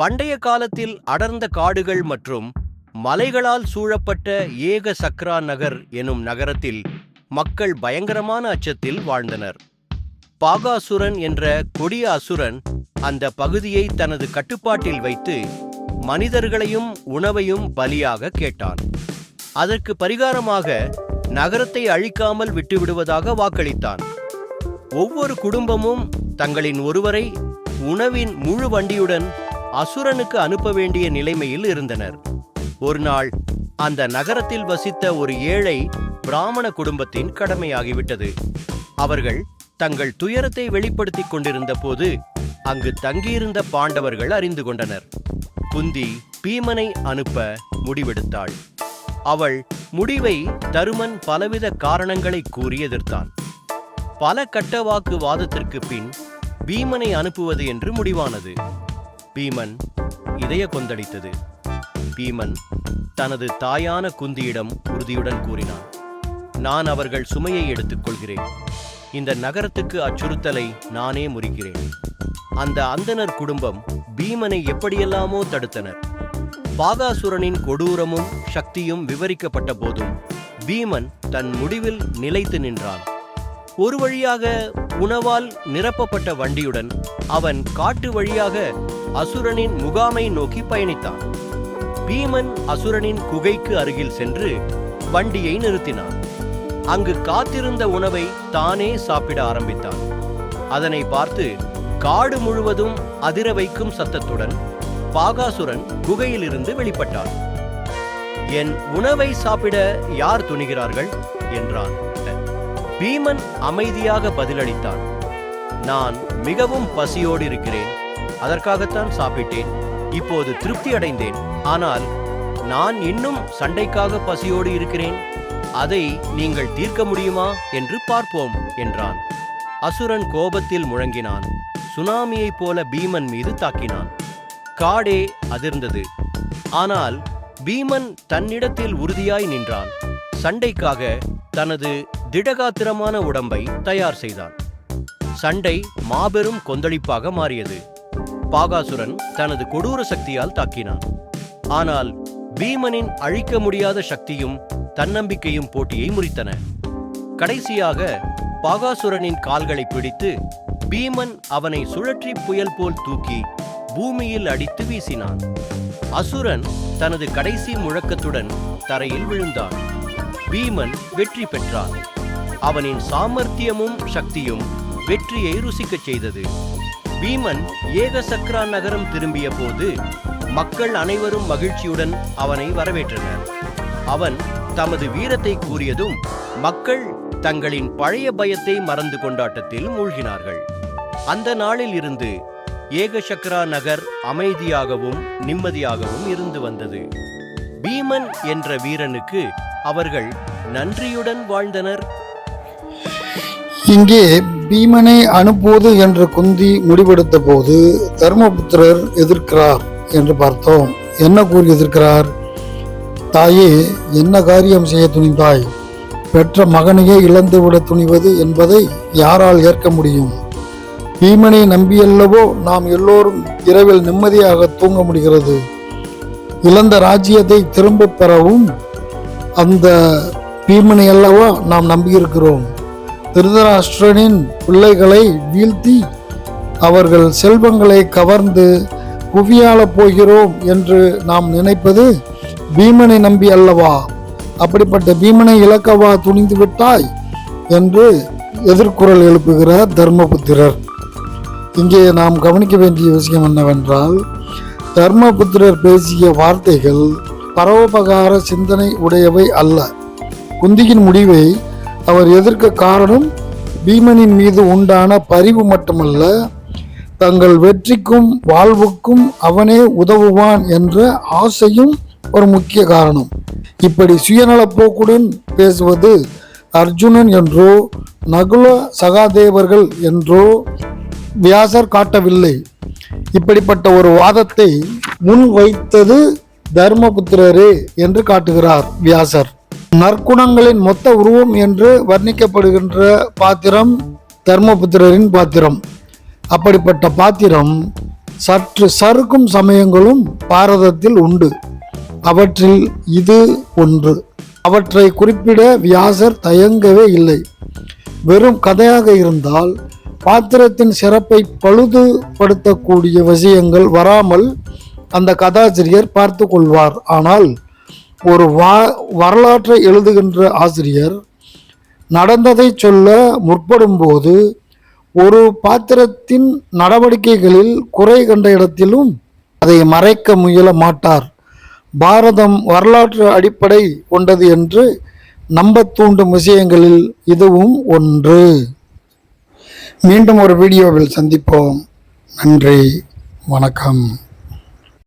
பண்டைய காலத்தில் அடர்ந்த காடுகள் மற்றும் மலைகளால் சூழப்பட்ட ஏக சக்ரா நகர் எனும் நகரத்தில் மக்கள் பயங்கரமான அச்சத்தில் வாழ்ந்தனர். பாகாசுரன் என்ற கொடிய அசுரன் அந்த பகுதியை தனது கட்டுப்பாட்டில் வைத்து மனிதர்களையும் உணவையும் பலியாக கேட்டான். அதற்கு பரிகாரமாக நகரத்தை அழிக்காமல் விட்டுவிடுவதாக வாக்களித்தான். ஒவ்வொரு குடும்பமும் தங்களின் ஒருவரை உணவின் முழு வண்டியுடன் அசுரனுக்கு அனுப்ப வேண்டிய நிலைமையில் இருந்தனர். ஒரு நாள் அந்த நகரத்தில் வசித்த ஒரு ஏழை பிராமண குடும்பத்தின் கடமையாகிவிட்டது. அவர்கள் தங்கள் துயரத்தை வெளிப்படுத்திக் கொண்டிருந்த போது அங்கு தங்கியிருந்த பாண்டவர்கள் அறிந்து கொண்டனர். குந்தி பீமனை அனுப்ப முடிவெடுத்தாள். அவள் முடிவை தருமன் பலவித காரணங்களை கூறி எதிர்த்தான். பல கட்டவாக்கு வாதத்திற்கு பின் பீமனை அனுப்புவது என்று முடிவானது. பீமன் இதய கொந்தளித்தது. பீமன் தனது தாயான குந்தியிடம் உறுதியுடன் கூறினான் நான் அவர்கள் சுமையை எடுத்துக்கொள்கிறேன் இந்த நகரத்துக்கு அச்சுறுத்தலை நானே முறிக்கிறேன். அந்த அந்தனர் குடும்பம் பீமனை எப்படியெல்லாமோ தடுத்தனர். பாகாசுரனின் கொடூரமும் சக்தியும் விவரிக்கப்பட்ட போதும் பீமன் தன் முடிவில் நிலைத்து நின்றான். ஒரு வழியாக உணவால் நிரப்பப்பட்ட வண்டியுடன் அவன் காட்டு வழியாக அசுரனின் முகாமை நோக்கி பயணித்தான். பீமன் அசுரனின் குகைக்கு அருகில் சென்று வண்டியை நிறுத்தினான். அங்கு காத்திருந்த உணவை தானே சாப்பிட ஆரம்பித்தான். அதனை பார்த்து காடு முழுவதும் அதிர வைக்கும் சத்தத்துடன் பாகாசுரன் குகையிலிருந்து வெளிப்பட்டான். என் உணவை சாப்பிட யார் துணிகிறார்கள்? என்றான். பீமன் அமைதியாக பதிலளித்தான் நான் மிகவும் பசியோடு இருக்கிறேன். அதற்காகத்தான் சாப்பிட்டேன். இப்போது திருப்தி அடைந்தேன். ஆனால் நான் இன்னும் சண்டைக்காக பசியோடு இருக்கிறேன். அதை நீங்கள் தீர்க்க முடியுமா? என்று பார்ப்போம் என்றான். அசுரன் கோபத்தில் முழங்கினான். சுனாமியைப் போல பீமன் மீது தாக்கினான். காடே அதிர்ந்தது. ஆனால் பீமன் தன்னிடத்தில் உறுதியாய் நின்றான். சண்டைக்காக தனது திடகாத்திரமான உடம்பை தயார் செய்தான். சண்டை மாபெரும் கொந்தளிப்பாக மாறியது. பாகாசுரன் தனது கொடூர சக்தியால் தாக்கினான். ஆனால் பீமனின் அழிக்க முடியாத சக்தியும் தன்னம்பிக்கையும் போட்டியை முறித்தன. கடைசியாக பாகாசுரனின் கால்களை பிடித்து பீமன் அவனை சுழற்றி புயல் போல் தூக்கி பூமியில் அடித்து வீசினான். அசுரன் தனது கடைசி முழக்கத்துடன் தரையில் விழுந்தான். பீமன் வெற்றி பெற்றான். அவனின் சாமர்த்தியமும் சக்தியும் வெற்றியை ருசிக்கச் செய்தது. பீமன் ஏக சக்ரா நகரம் திரும்பிய போது மக்கள் அனைவரும் மகிழ்ச்சியுடன் அவனை வரவேற்றனர். அவன் தமது வீரத்தை கூறியதும் மக்கள் தங்களின் பழைய பயத்தை மறந்து கொண்டாட்டத்தில் மூழ்கினார்கள். அந்த நாளில் இருந்து ஏகசக்ரா நகர் அமைதியாகவும் நிம்மதியாகவும் இருந்து வந்தது. பீமன் என்ற வீரனுக்கு அவர்கள் நன்றியுடன் வாழ்ந்தனர். இங்கே பீமனை அனுப்புவது என்று குந்தி முடிவெடுத்த போது தர்மபுத்திரர் எதிர்க்கிறார் என்று பார்த்தோம். என்ன கூறி எதிர்க்கிறார்? தாயே என்ன காரியம் செய்ய துணிந்தாய்? பெற்ற மகனையே இழந்துவிட துணிவது என்பதை யாரால் ஏற்க முடியும்? பீமனை நம்பியல்லவோ நாம் எல்லோரும் இரவில் நிம்மதியாக தூங்க முடிகிறது. இழந்த ராஜ்யத்தை திரும்பப் பெறவும் அந்த பீமனை அல்லவா நாம் நம்பியிருக்கிறோம். திருதராஷ்டிரனின் பிள்ளைகளை வீழ்த்தி அவர்கள் செல்வங்களை கவர்ந்து குவியாளப் போகிறோம் என்று நாம் நினைப்பது பீமனை நம்பி அல்லவா? அப்படிப்பட்ட பீமனை இழக்கவா துணிந்து விட்டாய்? என்று எதிர்குரல் எழுப்புகிறார் தர்மபுத்திரர். இங்கே நாம் கவனிக்க வேண்டிய விஷயம் என்னவென்றால் தர்மபுத்திரர் பேசிய வார்த்தைகள் பரோபகார சிந்தனை உடையவை அல்ல. குந்தியின் முடிவை அவர் எதிர்க்க காரணம் பீமனின் மீது உண்டான பரிவு மட்டுமல்ல தங்கள் வெற்றிக்கும் வாழ்வுக்கும் அவனே உதவுவான் என்ற ஆசையும் ஒரு முக்கிய காரணம். இப்படி சுயநலப்போக்குடன் பேசுவது அர்ஜுனன் என்றோ நகுல சகாதேவர்கள் என்றோ வியாசர் காட்டவில்லை. இப்படிப்பட்ட ஒரு வாதத்தை முன் வைத்தது தர்மபுத்திரரே என்று காட்டுகிறார் வியாசர். நற்குணங்களின் மொத்த உருவம் என்று வர்ணிக்கப்படுகின்ற பாத்திரம் தர்மபுத்திரரின் பாத்திரம். அப்படிப்பட்ட பாத்திரம் சற்று சறுக்கும் சமயங்களும் பாரதத்தில் உண்டு. அவற்றில் இது ஒன்று. அவற்றை குறிப்பிட வியாசர் தயங்கவே இல்லை. வெறும் கதையாக இருந்தால் பாத்திரத்தின் சிறப்பை பழுதுபடுத்தக்கூடிய விஷயங்கள் வராமல் அந்த கதாசிரியர் பார்த்து கொள்வார். ஆனால் ஒரு வா வரலாற்றை எழுதுகின்ற ஆசிரியர் நடந்ததை சொல்ல முற்படும்போது ஒரு பாத்திரத்தின் நடவடிக்கைகளில் குறை கண்ட இடத்திலும் அதை மறைக்க முயல மாட்டார். பாரதம் வரலாற்று அடிப்படை கொண்டது என்று நம்பத் தூண்டும் விஷயங்களில் இதுவும் ஒன்று. மீண்டும் ஒரு வீடியோவில் சந்திப்போம். நன்றி. வணக்கம்.